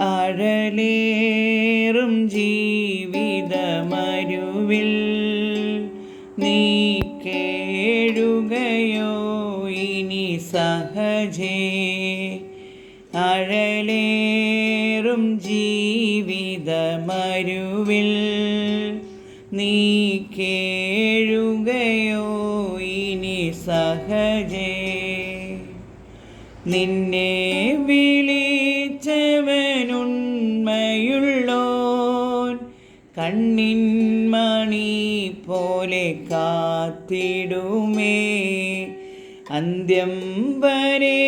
അഴലേറും ജീവിതമരുവിൽ നീ കേഴുകയോ ഇനി സഹജേ. അഴലേറും ജീവിതമരുവിൽ നീ കേഴുകയോ ഇനി സഹജേ. നിന്നെ വിളിച്ചവനുണ്മയുള്ളോൻ കണ്ണിൻ മണി പോലെ കാത്തിടുമേ. അന്ത്യം വരെ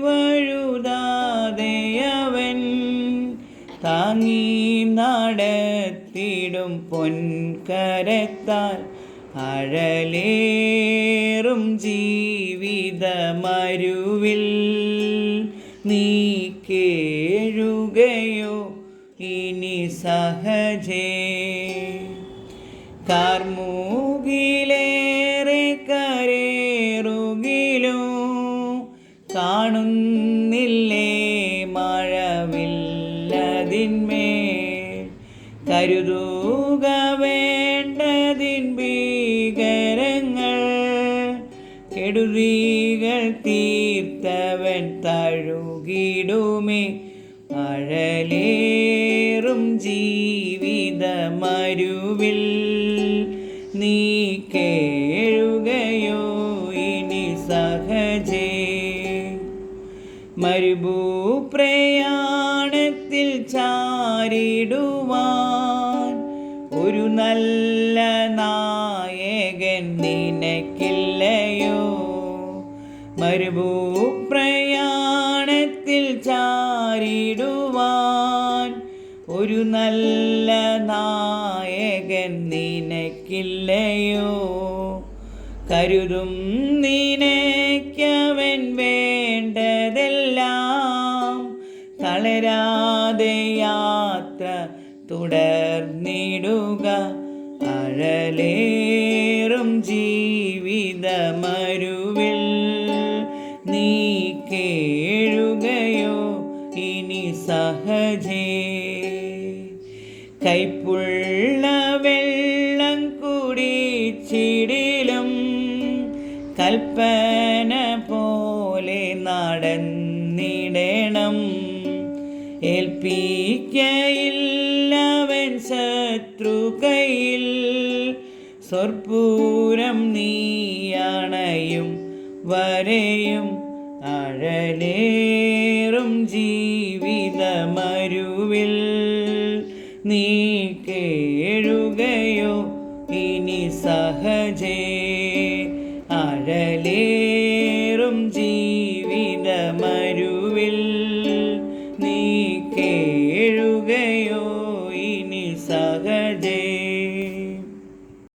വഴുതാതെ അവൻ താങ്ങി നടത്തിടും പൊൻകരത്താൽ അഴലേറും ജീവിതമരുവിൽ നീക്കേ ഇനി സഹജേ. കാർമൂകിലേറെ കരേറുകിലോ. കാണുന്നില്ലേ മഴവില്ലതിന്മേൽ. കരുതുക വേണ്ടതിൻ ഭീകരങ്ങൾ. കെടുതികൾ തീർത്തവൻ തഴുകിടുമേ. അഴലേറും ജീവിതമരുവിൽ നീ കേഴുകയോ ഇനി സഹജേ. മരുഭൂപ്രയാണത്തിൽ ചാരിടുവാൻ ഒരു നല്ല നായകൻ നിനക്കില്ലയോ? മരുഭൂപ്രയാണത്തിൽ ചാരിടുവാൻ ഒരു നല്ല നായകൻ നിനക്കില്ലയോ? കരുതും നിനക്കവൻ വേണ്ടതെല്ലാം തളരാതെ യാത്ര തുടർന്നിടുക. അഴലേറും ജീവിതമരുവിൽ നീ കേഴുകയോ ഇനി സഹജേ. കൈപ്പുള്ള വെള്ളം കുടിച്ചിടിലും കൽപ്പന പോലെ നടന്നിടണം. ഏൽപ്പിക്കയില്ലവൻ ശത്രു കയ്യിൽ സ്വർപ്പൂരം നീയണയും വരെയും അഴലേറും ജീവിതമരുവിൽ നീ കേഴുകയോ ഇനി സഹജേ. അഴലേറും ജീവിതമരുവിൽ നീ കേഴുകയോ